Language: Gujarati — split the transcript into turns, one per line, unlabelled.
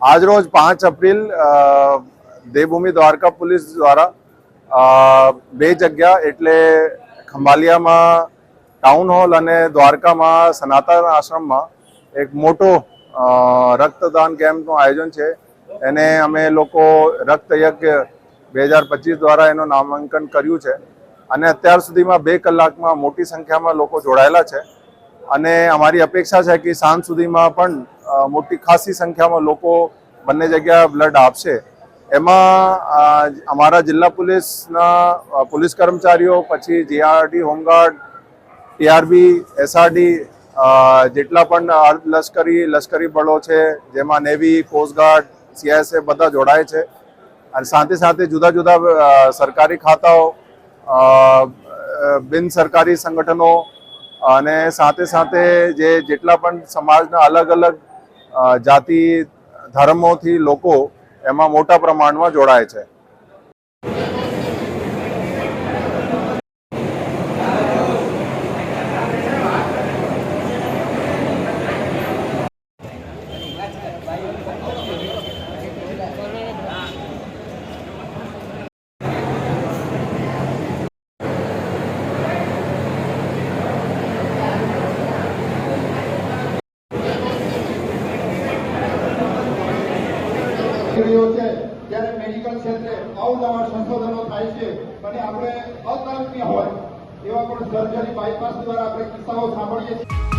આજરોજ પાંચ એપ્રિલ દેવભૂમિ દ્વારકા પોલીસ દ્વારા બે જગ્યા એટલે ખંભાલિયામાં ટાઉન હોલ અને દ્વારકામાં સનાતન આશ્રમમાં એક મોટો રક્તદાન કેમ્પનું આયોજન છે એને અમે લોકો રક્તયજ્ઞ બે હજાર પચીસ દ્વારા એનું નામાંકન કર્યું છે અને અત્યાર સુધીમાં બે કલાકમાં મોટી સંખ્યામાં લોકો જોડાયેલા છે અને અમારી અપેક્ષા છે કે સાંજ સુધીમાં પણ મોટી ખાસી સંખ્યામાં લોકો બંને જગ્યાએ બ્લડ આપશે. એમાં અમારા જિલ્લા પોલીસના પોલીસ કર્મચારીઓ, પછી જીઆરડી હોમગાર્ડ ટીઆરબી એસઆરડી જેટલા પણ લશ્કરી લશ્કરી બળો છે, જેમાં નેવી કોસ્ટગાર્ડ સીઆઈએસએફ બધા જોડાય છે. અને સાથે સાથે જુદા જુદા સરકારી ખાતાઓ બિન સરકારી સંગઠનો અને સાથે સાથે જે જેટલા પણ સમાજના અલગ અલગ જાતિ, ધર્મોથી લોકો એમાં મોટા પ્રમાણમાં જોડાય છે.
રહ્યો છે ત્યારે મેડિકલ ક્ષેત્રે અવનવા સંશોધનો થાય છે, અને આપણે અકલ્પનીય હોય, એવા પણ સર્જરી બાયપાસ દ્વારા આપણે કિસ્સાઓ સાંભળીએ છીએ.